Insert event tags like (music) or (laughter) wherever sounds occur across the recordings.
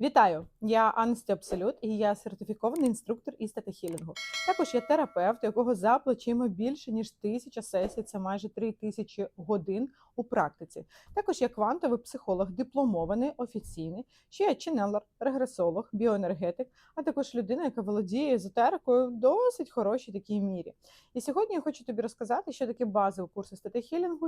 Вітаю! Я Анесті Абсолют і я сертифікований інструктор із тета-хілінгу. Також я терапевт, якого за плечима більше ніж тисяча сесій, це майже три тисячі годин у практиці. Також я квантовий психолог, дипломований, офіційний, ще я ченелер, регресолог, біоенергетик, а також людина, яка володіє езотерикою в досить хорошій такій мірі. І сьогодні я хочу тобі розказати, що таке базовий курс із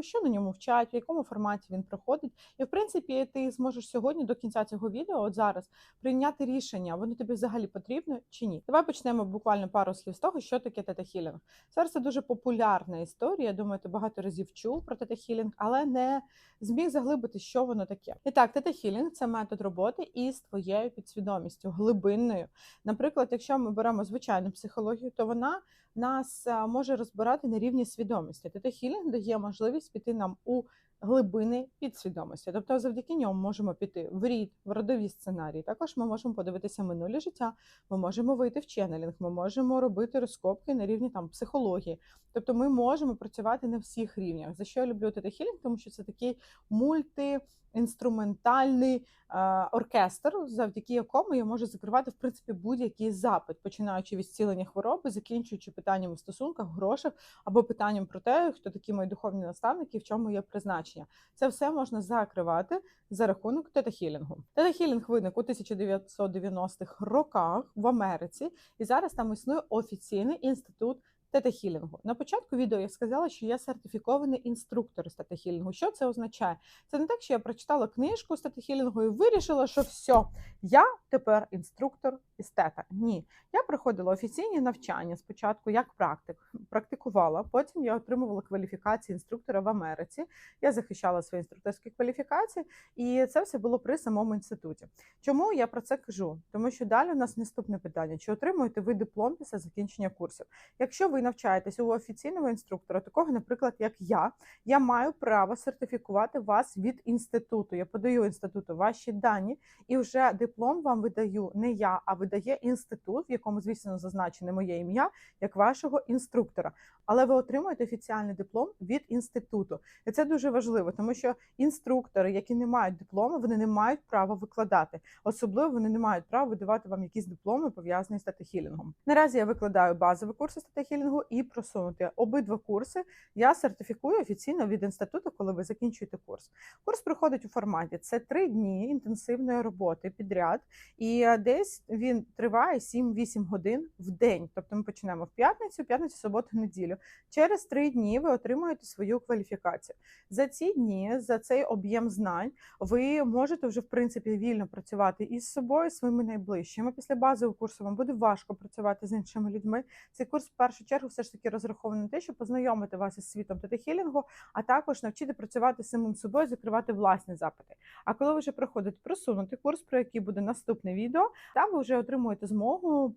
що на ньому вчать, в якому форматі він проходить. І в принципі, ти зможеш сьогодні до кінця цього відео, от зараз, прийняти рішення, воно тобі взагалі потрібно чи ні. Давай почнемо буквально пару слів з того, що таке тета-хілінг. Зараз це дуже популярна історія. Я думаю, ти багато разів чув про тета-хілінг, але не зміг заглибити, що воно таке. І так, тета-хілінг – це метод роботи із твоєю підсвідомістю, глибинною. Наприклад, якщо ми беремо звичайну психологію, то вона нас може розбирати на рівні свідомості. Тета-хілінг дає можливість піти нам у глибини підсвідомості. Тобто, завдяки ньому можемо піти в рід, в родові сценарії. Також ми можемо подивитися минуле життя. Ми можемо вийти в ченнелінг, ми можемо робити розкопки на рівні там психології. Тобто, ми можемо працювати на всіх рівнях. За що я люблю тета-хілінг? Тому що це такий мульти. Інструментальний е, оркестр, завдяки якому я можу закривати в принципі будь-який запит, починаючи від зцілення хвороби, закінчуючи питанням у стосунках, грошах або питанням про те, хто такі мої духовні наставники, в чому є призначення. Це все можна закривати за рахунок тета-хілінгу. Тета-хілінг виник у 1990-х роках в Америці, і зараз там існує офіційний інститут. Тета-хілінгу. На початку відео я сказала, що я сертифікований інструктор з тета-хілінгу. Що це означає? Це не так, що я прочитала книжку з тета-хілінгу і вирішила, що все, я тепер інструктор із тета. Ні, я проходила офіційні навчання спочатку як практик, практикувала. Потім я отримувала кваліфікації інструктора в Америці. Я захищала свої інструкторські кваліфікації, і це все було при самому інституті. Чому я про це кажу? Тому що далі у нас наступне питання: чи отримуєте ви диплом після закінчення курсів? Якщо ви навчаєтесь у офіційного інструктора, такого, наприклад, як я, я маю право сертифікувати вас від інституту. Я подаю інституту ваші дані, і вже диплом вам видаю не я, а видає інститут, в якому, звісно, зазначене моє ім'я як вашого інструктора. Але ви отримуєте офіціальний диплом від інституту. І це дуже важливо, тому що інструктори, які не мають диплому, вони не мають права викладати. Особливо вони не мають права видавати вам якісь дипломи пов'язані з тета-хілінгом. Наразі я викладаю базові курси з тета-хілінгу і просунути обидва курси. Я сертифікую офіційно від інституту, коли ви закінчуєте курс. Курс проходить у форматі це три дні інтенсивної роботи підряд, і десь він триває 7-8 годин в день. Тобто ми починаємо в п'ятницю, п'ятницю, суботу, неділю. Через три дні ви отримуєте свою кваліфікацію. За ці дні, за цей об'єм знань, ви можете вже в принципі вільно працювати із собою, своїми найближчими. Після базового курсу вам буде важко працювати з іншими людьми. Цей курс в першу чергу все ж таки розрахований на те, щоб познайомити вас із світом тета-хілінгу, а також навчити працювати самим собою, закривати власні запити. А коли ви вже проходите просунутий курс, про який буде наступне відео, там ви вже отримуєте змогу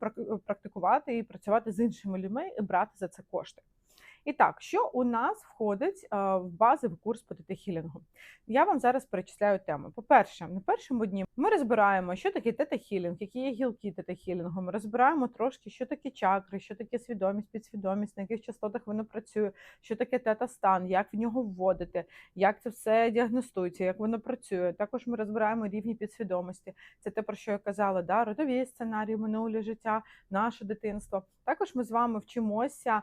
практикувати і працювати з іншими людьми і брати за це кошти. І так, що у нас входить е, в базовий курс по тета-хілінгу? Я вам зараз перечисляю теми. По-перше, на першому дні ми розбираємо, що таке тета-хілінг, які є гілки тета-хілінгу. Ми розбираємо трошки, що таке чакри, що таке свідомість, підсвідомість, на яких частотах воно працює, що таке тета-стан, як в нього вводити, як це все діагностується, як воно працює. Також ми розбираємо рівні підсвідомості. Це те, про що я казала, да? родові сценарії, минуле життя, наше дитинство. Також ми з вами вчимося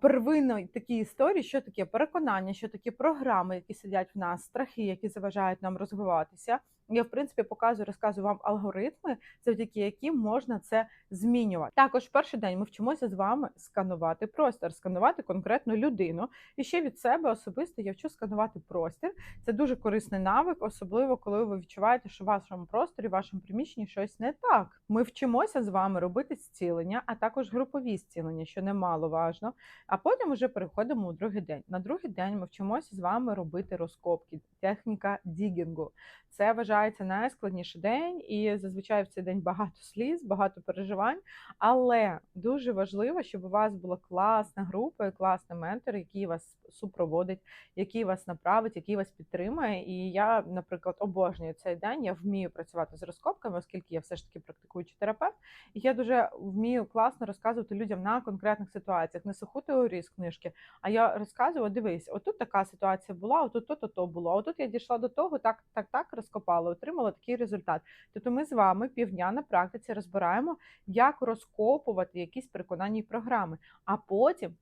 первинної такі історії, що таке переконання, що такі програми, які сидять в нас, страхи, які заважають нам розвиватися. Я, в принципі, показую, розказую вам алгоритми, завдяки яким можна це змінювати. Також в перший день ми вчимося з вами сканувати простір, сканувати конкретну людину. І ще від себе особисто я вчу сканувати простір. Це дуже корисний навик, особливо коли ви відчуваєте, що в вашому просторі, в вашому приміщенні щось не так. Ми вчимося з вами робити зцілення, а також групові зцілення, що немало важно. А потім вже переходимо у другий день. На другий день ми вчимося з вами робити розкопки, техніка дігінгу. Це вважається найскладніший день, і зазвичай в цей день багато сліз, багато переживань. Але дуже важливо, щоб у вас була класна група і класний ментор, який вас супроводить, який вас направить, який вас підтримує. І я, наприклад, обожнюю цей день. Я вмію працювати з розкопками, оскільки я все ж таки практикуючий терапевт. І я дуже вмію класно розказувати людям на конкретних ситуаціях, не суху теорію з книжки. А я розказую, дивись, отут така ситуація була, отут то, то, то було. Отут я дійшла до того, так, так, так розкопала. Отримали такий результат. Тобто ми з вами півдня на практиці розбираємо, як розкопувати якісь переконання і програми, а потім.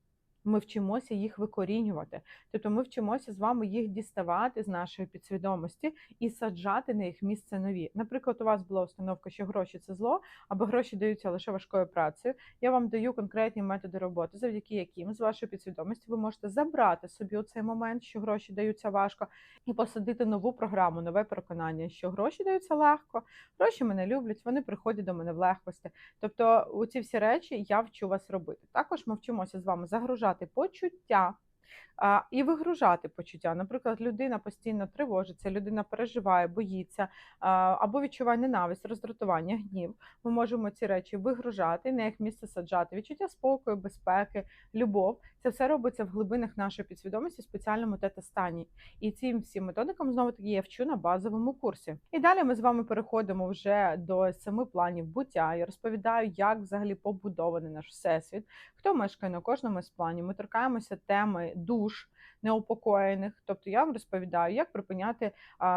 Ми вчимося їх викорінювати, тобто ми вчимося з вами їх діставати з нашої підсвідомості і саджати на їх місце нові. Наприклад, у вас була установка, що гроші це зло, або гроші даються лише важкою працею. Я вам даю конкретні методи роботи, завдяки яким з вашої підсвідомості ви можете забрати собі у цей момент, що гроші даються важко, і посадити нову програму, нове переконання, що гроші даються легко, гроші мене люблять, вони приходять до мене в легкості. Тобто, у ці всі речі я вчу вас робити. Також ми вчимося з вами загружати почуття. А, І вигружати почуття. Наприклад, людина постійно тривожиться, людина переживає, боїться а, або відчуває ненависть, роздратування, гнів. Ми можемо ці речі вигружати, на їх місце саджати. Відчуття спокою, безпеки, любов. Це все робиться в глибинах нашої підсвідомості в спеціальному тета-стані. І цим всім методикам знову таки я вчу на базовому курсі. І далі ми з вами переходимо вже до семи планів буття. Я розповідаю, як взагалі побудований наш всесвіт, хто мешкає на кожному з планів. Ми торкаємося теми душ неупокоєних. Тобто я вам розповідаю, як припиняти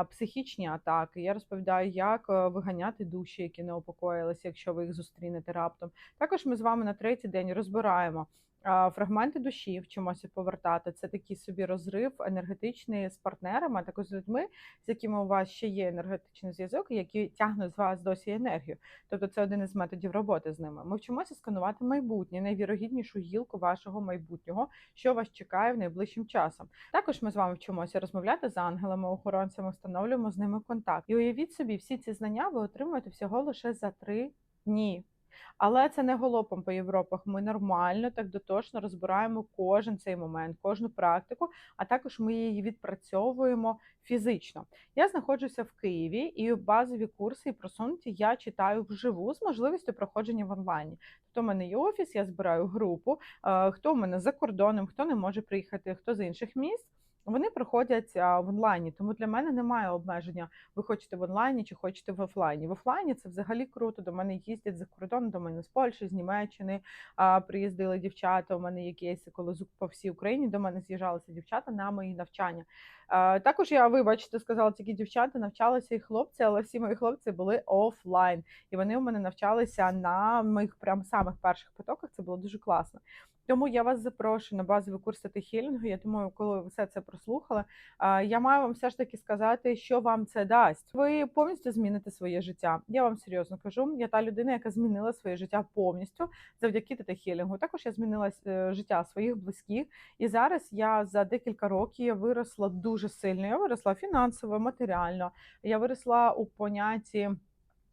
психічні атаки. Я розповідаю, як а, виганяти душі, які не упокоїлися, якщо ви їх зустрінете раптом. Також ми з вами на третій день розбираємо. Фрагменти душі вчимося повертати. Це такий собі розрив енергетичний з партнерами, також з людьми, з якими у вас ще є енергетичний зв'язок, які тягнуть з вас досі енергію. Тобто це один із методів роботи з ними. Ми вчимося сканувати майбутнє, найвірогіднішу гілку вашого майбутнього, що вас чекає в найближчим часом. Також ми з вами вчимося розмовляти з ангелами, охоронцями, встановлюємо з ними контакт. І уявіть собі, всі ці знання ви отримуєте всього лише за три дні. Але це не голопом по Європах. Ми нормально, так дотошно розбираємо кожен цей момент, кожну практику, а також ми її відпрацьовуємо фізично. Я знаходжуся в Києві і базові курси і просунуті я читаю вживу з можливістю проходження в онлайні. Тобто в мене є офіс, я збираю групу. Е, хто в мене за кордоном, хто не може приїхати, хто з інших міст. Вони проходять в онлайні, тому для мене немає обмеження. Ви хочете в онлайні чи хочете в офлайні. В офлайні це взагалі круто. До мене їздять за кордон, до мене з Польщі, з Німеччини приїздили дівчата. У мене є кейси, коли по всій Україні до мене з'їжджалися дівчата на мої навчання. Також я, вибачте, сказала, тільки дівчата навчалися і хлопці, але всі мої хлопці були офлайн, і вони у мене навчалися на моїх прям самих перших потоках. Це було дуже класно. Тому я вас запрошую на базовий курс хілінгу. Я думаю, коли ви все це прослухали, я маю вам все ж таки сказати, що вам це дасть. Ви повністю зміните своє життя. Я вам серйозно кажу. Я та людина, яка змінила своє життя повністю завдяки тета-хілінгу. Також я змінила е, життя своїх близьких, і зараз я за декілька років виросла дуже сильно. Я виросла фінансово, матеріально. Я виросла у понятті.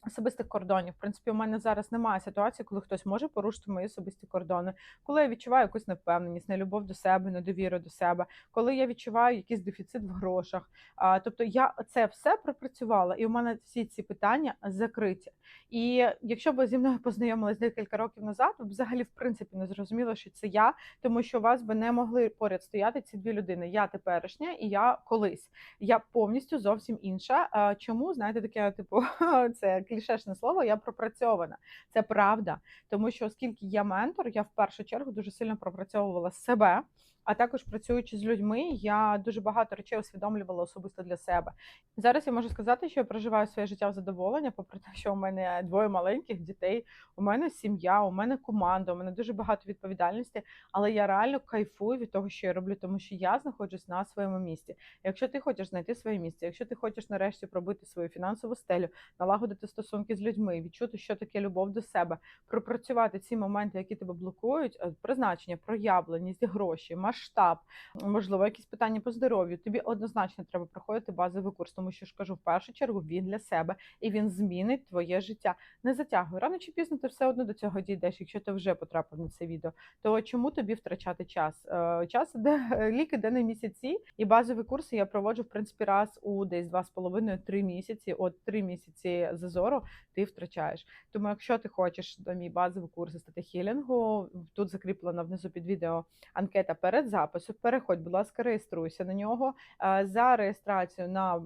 Особистих кордонів. В принципі, у мене зараз немає ситуації, коли хтось може порушити мої особисті кордони, коли я відчуваю якусь невпевненість, нелюбов до себе, недовіру до себе, коли я відчуваю якийсь дефіцит в грошах. А, Тобто я це все пропрацювала, і у мене всі ці питання закриті. І якщо б зі мною познайомились декілька років назад, ви б взагалі в принципі не зрозуміли, що це я, тому що вас би не могли поряд стояти ці дві людини. Я теперішня і я колись. Я повністю зовсім інша. А, Чому знаєте, таке типу (laughs) це клішешне слово, я пропрацьована. Це правда. Тому що, оскільки я ментор, я в першу чергу дуже сильно пропрацьовувала себе. А також працюючи з людьми, я дуже багато речей усвідомлювала особисто для себе. Зараз я можу сказати, що я проживаю своє життя в задоволення, попри те, що у мене двоє маленьких дітей, у мене сім'я, у мене команда, у мене дуже багато відповідальності, але я реально кайфую від того, що я роблю, тому що я знаходжусь на своєму місці. Якщо ти хочеш знайти своє місце, якщо ти хочеш нарешті пробити свою фінансову стелю, налагодити стосунки з людьми, відчути, що таке любов до себе, пропрацювати ці моменти, які тебе блокують, е, призначення, проявленість, гроші, масштаб, можливо, якісь питання по здоров'ю. Тобі однозначно треба проходити базовий курс, тому що ж кажу, в першу чергу він для себе і він змінить твоє життя. Не затягуй. Рано чи пізно ти все одно до цього дійдеш. Якщо ти вже потрапив на це відео, то чому тобі втрачати час? Е, час де (laughs) ліки, де не місяці, і базові курси я проводжу в принципі раз у десь два з половиною три місяці. От три місяці зазору ти втрачаєш. Тому, якщо ти хочеш до мій базовий курс стати хілінгу, тут закріплена внизу під відео анкета перед передзапису переходь, будь ласка, реєструйся на нього. Е, За реєстрацію на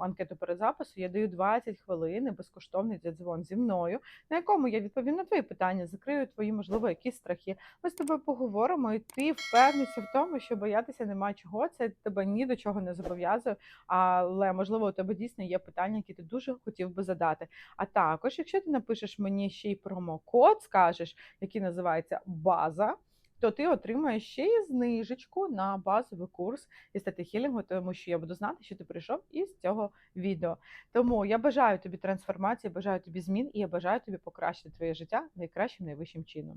анкету передзапису я даю 20 хвилин безкоштовний дзвон зі мною, на якому я відповім на твої питання, закрию твої, можливо, якісь страхи. Ми з тобою поговоримо, і ти впевнишся в тому, що боятися нема чого. Це тебе ні до чого не зобов'язує, але можливо у тебе дійсно є питання, які ти дуже хотів би задати. А також, якщо ти напишеш мені ще й промокод, скажеш, який називається база. То ти отримаєш ще й знижечку на базовий курс із статихілінгу, тому що я буду знати, що ти прийшов із цього відео. Тому я бажаю тобі трансформації, бажаю тобі змін і я бажаю тобі покращити твоє життя найкращим найвищим чином.